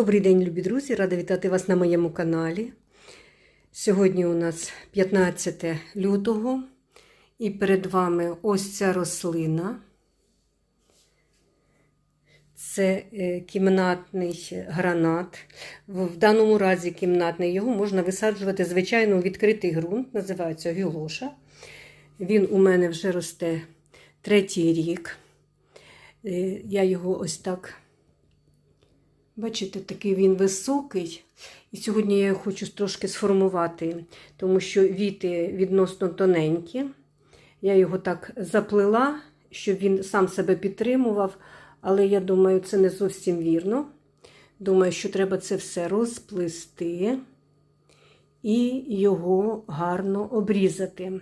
Добрий день, любі друзі! Рада вітати вас на моєму каналі. Сьогодні у нас 15 лютого, і перед вами ось ця рослина. Це е, кімнатний гранат. В даному разі кімнатний його можна висаджувати, звичайно, у відкритий ґрунт, називається гілоша. Він у мене вже росте третій рік. Е, Я його ось так. Бачите, такий він високий. І сьогодні я його хочу трошки сформувати, тому що віти відносно тоненькі. Я його так заплела, щоб він сам себе підтримував, але я думаю, це не зовсім вірно. Думаю, що треба це все розплести і його гарно обрізати.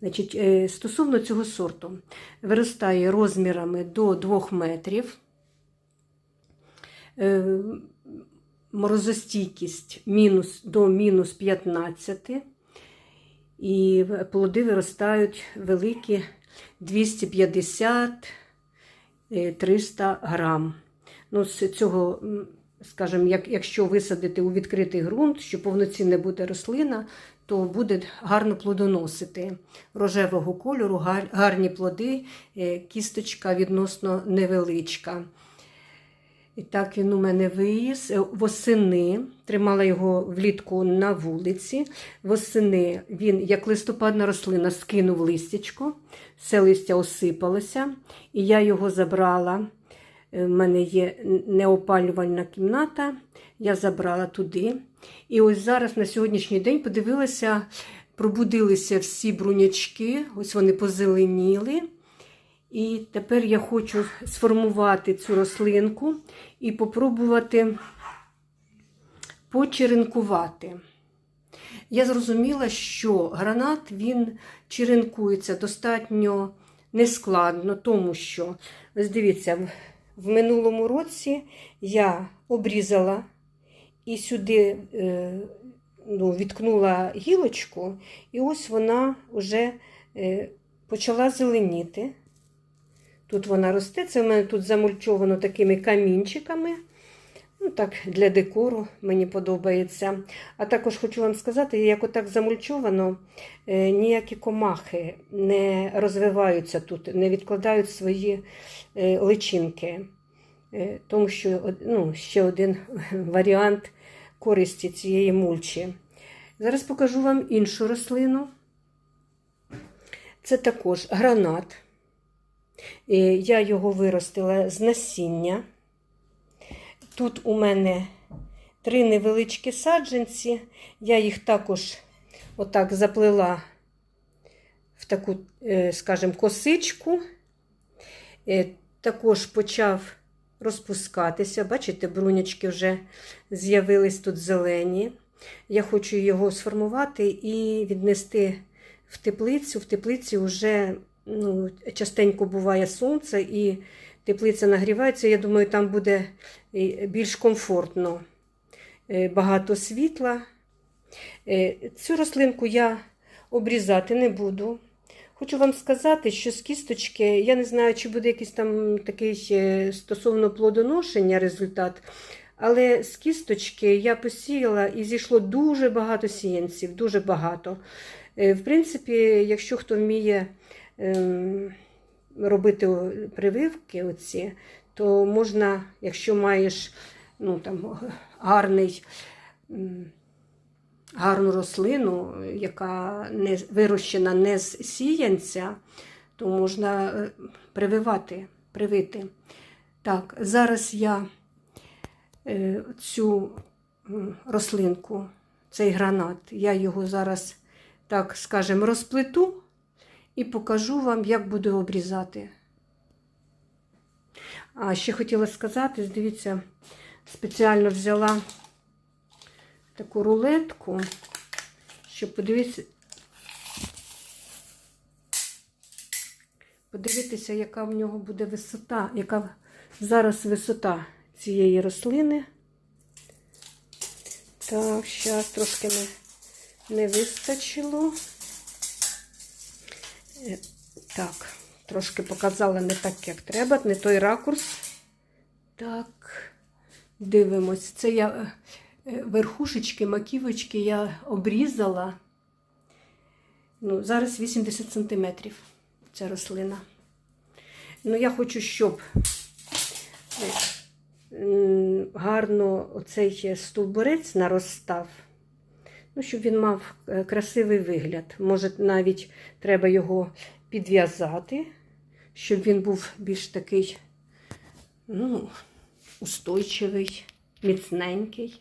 Значить, е, Стосовно цього сорту, виростає розмірами до 2 метрів. Е, морозостійкість мінус, до мінус 15, і плоди виростають великі 250-300 грам. Ну, з цього, скажімо, як, якщо висадити у відкритий ґрунт, що повноцінне буде рослина, то буде гарно плодоносити рожевого кольору, гар, гарні плоди, е, кісточка відносно невеличка. І так він у мене виїз. Е, Восени тримала його влітку на вулиці. Восени він, як листопадна рослина, скинув листячко, все листя осипалося, і я його забрала. У мене є неопалювальна кімната, я забрала туди. І ось зараз на сьогоднішній день подивилася, пробудилися всі брунячки, ось вони позеленіли. І тепер я хочу сформувати цю рослинку і попробувати почеренкувати. Я зрозуміла, що гранат він черенкується достатньо нескладно, тому що, ось дивіться, в минулому році я обрізала і сюди е, ну, відкнула гілочку, і ось вона вже е, почала зеленіти. Тут вона росте, це в мене тут замульчовано такими камінчиками. Ну, так, Для декору мені подобається. А також хочу вам сказати, як отак замульчовано, е, ніякі комахи не розвиваються тут, не відкладають свої е, личинки. Е, тому що ну, ще один варіант користі цієї мульчі. Зараз покажу вам іншу рослину. Це також гранат. Е, Я його виростила з насіння. Тут у мене три невеличкі саджанці. Я їх також отак заплела в таку, е, скажімо, косичку. Е, Також почав розпускатися. Бачите, брунячки вже з'явились тут зелені. Я хочу його сформувати і віднести в теплицю. В теплиці вже ну, частенько буває сонце і теплиця нагрівається. Я думаю, там буде більш комфортно, Е, багато світла. Е, Цю рослинку я обрізати не буду. Хочу вам сказати, що з кісточки, я не знаю, чи буде якийсь там такий стосовно плодоношення результат. Але з кісточки я посіяла і зійшло дуже багато сіянців, дуже багато. Е, В принципі, якщо хто вміє робити прививки, оці, то можна, якщо маєш ну, там, гарний, гарну рослину, яка не вирощена не з сіянця, то можна е, прививати, привити. Так, зараз я е, цю рослинку, цей гранат, я його зараз, так скажемо, розплету і покажу вам, як буду обрізати. А ще хотіла сказати, дивіться, спеціально взяла таку рулетку, щоб подивитися, подивитися, яка в нього буде висота, яка зараз висота цієї рослини. Так, зараз трошки не, не вистачило. Е, Так, трошки показала не так, як треба, не той ракурс. Так, Дивимось. Це я е, верхушечки, маківочки я обрізала. Ну, зараз 80 сантиметрів ця рослина. Ну, я хочу, щоб е, гарно оцей стовбурець наростав. Ну, щоб він мав е, красивий вигляд. Може, навіть треба його підв'язати, щоб він був більш такий, ну, устойчивий, міцненький.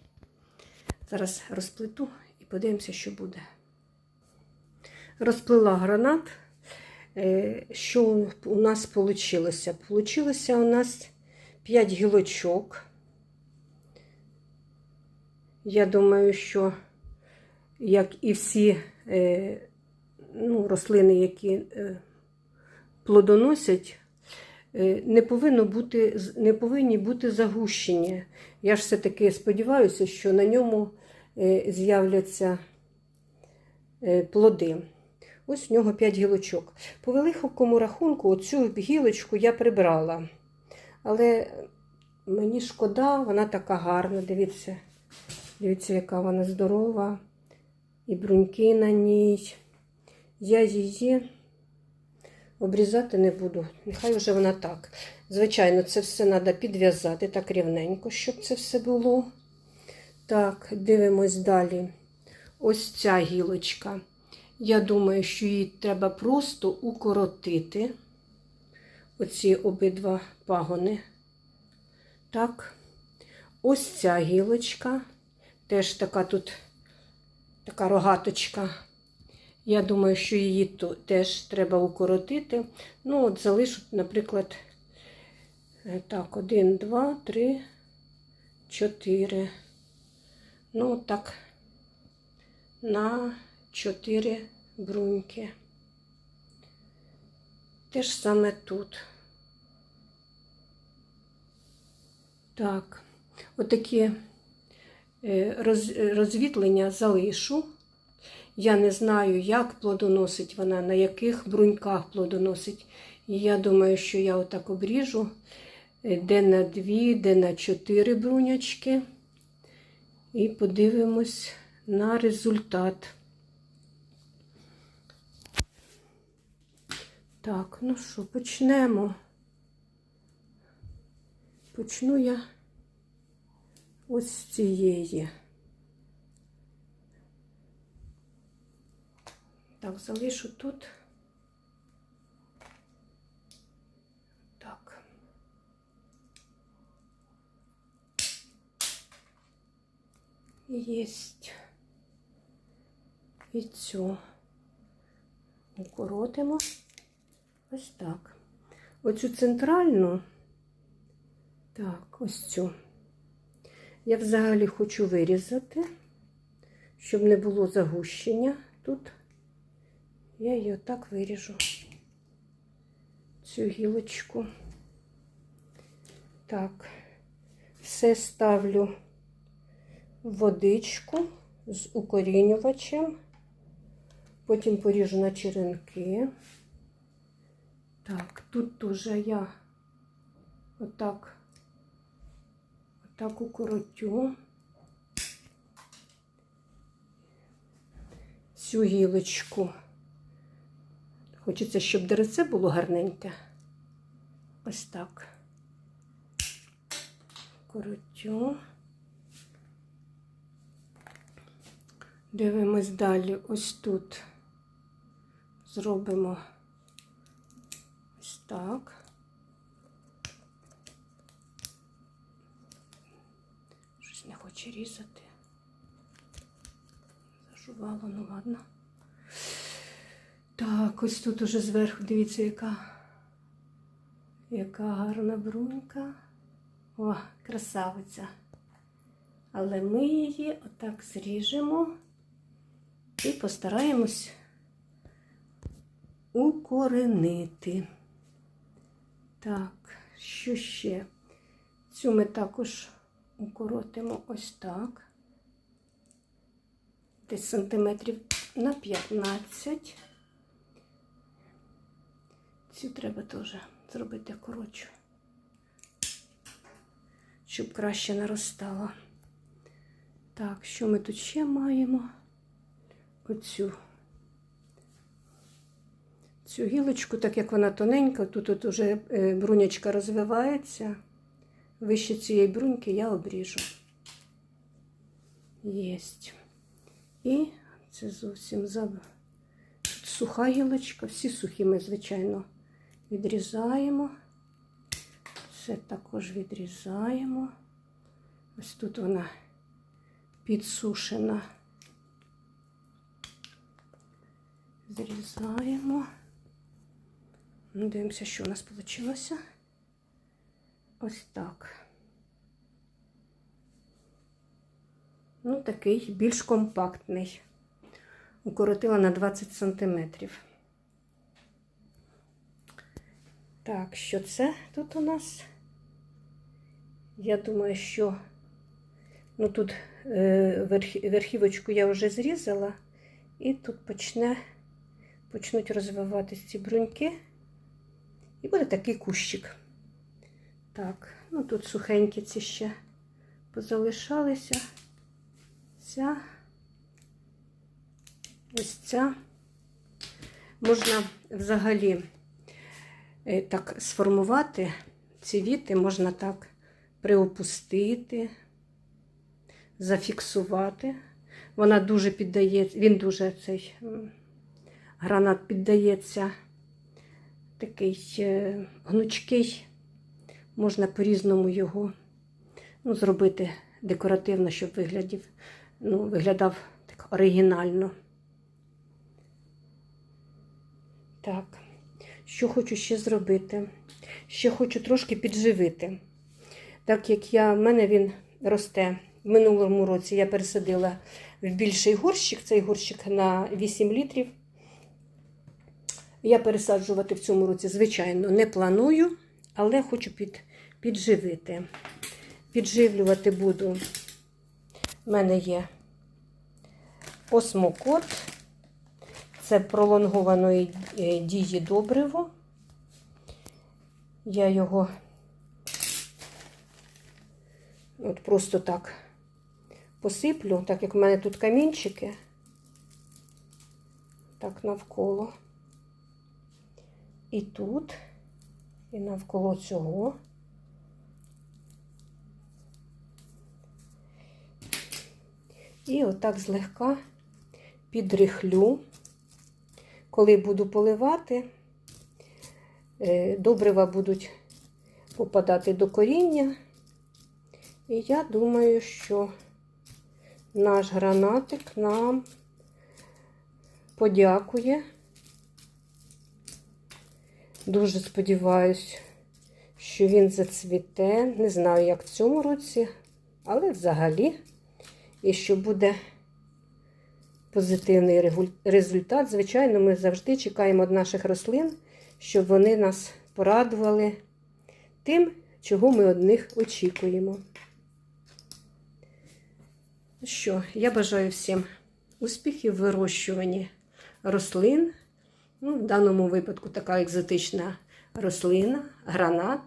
Зараз розплету і подивимося, що буде. Розплила гранат. Е, Що у нас вийшло? Получилося у нас 5 гілочок. Я думаю, що як і всі е, ну, рослини, які е, плодоносять, е, не, повинно бути, не повинні бути загущені. Я ж все-таки сподіваюся, що на ньому з'являться плоди. Ось в нього 5 гілочок. По великому рахунку, оцю гілочку я прибрала. Але мені шкода, вона така гарна. Дивіться, дивіться, яка вона здорова. І бруньки на ній. Я її обрізати не буду. Нехай вже вона так. Звичайно, це все треба підв'язати так рівненько, щоб це все було. Так, дивимось далі. Ось ця гілочка. Я думаю, що її треба просто укоротити. Оці обидва пагони. Так. Ось ця гілочка. Теж така тут така рогаточка. Я думаю, що її теж треба укоротити. Ну, от залишу, наприклад, е, так, один, два, три, чотири. Ну, от так, на чотири бруньки. Те ж саме тут. Так, отакі розвітлення залишу. Я не знаю, як плодоносить вона, на яких бруньках плодоносить. І я думаю, що я отак обріжу е, де на дві, де на чотири брунячки. І подивимось на результат. Так, ну що, почнемо. Почну я ось цієї. Так, залишу тут. Так. Єсть. І цю укоротимо. Ось так. Оцю центральну, так, ось цю. Я взагалі хочу вирізати, щоб не було загущення тут. Я її отак виріжу. Цю гілочку. Так, все ставлю в водичку з укорінювачем. Потім поріжу на черенки. Так, тут уже я отак, отак укоротю цю гілочку. Хочеться, щоб дереце було гарненьке. Ось так. Коротю. Дивимось далі. Ось тут зробимо ось так. Щось не хоче різати. Зажувало, ну ладно. Так, ось тут уже зверху, дивіться, яка, яка гарна брунька. О, красавиця. Але ми її отак зріжемо і постараємось укоренити. Так, що ще? Цю ми також укоротимо ось так. Десь сантиметрів на 15. Цю треба теж зробити коротшу. щоб краще наростало. Так, що ми тут ще маємо? Оцю. Цю гілочку, так як вона тоненька, тут от уже е, брунячка розвивається. Вище цієї бруньки я обріжу. Єсть. І це зовсім заб... Тут суха гілочка, всі сухі ми, звичайно, відрізаємо. Це також відрізаємо. Ось тут вона підсушена. Зрізаємо. Ну, Дивимося, що у нас вийшло. Ось так. Ну, такий більш компактний. Укоротила на 20 сантиметрів. Так, що це тут у нас? Я думаю, що ну тут е, верх, верхівочку я вже зрізала, і тут почне, почнуть розвиватися ці бруньки. І буде такий кущик. Так, ну тут сухенькі ці ще позалишалися. Ця, ось ця. Можна взагалі е, так сформувати ці віти, можна так приопустити, зафіксувати. Вона дуже піддається, він дуже цей гранат піддається такий е, гнучкий. Можна по-різному його ну, зробити декоративно, щоб виглядів, ну, виглядав так оригінально. Так, що хочу ще зробити? Ще хочу трошки підживити. Так як я, в мене він росте. В минулому році я пересадила в більший горщик, цей горщик на 8 літрів. Я пересаджувати в цьому році, звичайно, не планую, але хочу під, підживити. Підживлювати буду. У мене є осмокот. Це пролонгованої е, дії добриво. Я його от просто так посиплю, так як в мене тут камінчики, так навколо. І тут, і навколо цього. І отак злегка підрихлю. Коли буду поливати, е, добрива будуть попадати до коріння. І я думаю, що наш гранатик нам подякує. Дуже сподіваюся, що він зацвіте. Не знаю, як в цьому році, але взагалі, і що буде позитивний результат. Звичайно, ми завжди чекаємо від наших рослин, щоб вони нас порадували тим, чого ми від них очікуємо. Ну Що, я бажаю всім успіхів в вирощуванні рослин. Ну, в даному випадку така екзотична рослина, гранат.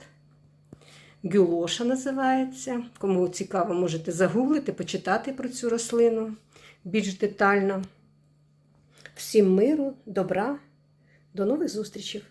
Гюлоша називається. Кому цікаво, можете загуглити, почитати про цю рослину більш детально. Всім миру, добра, до нових зустрічей!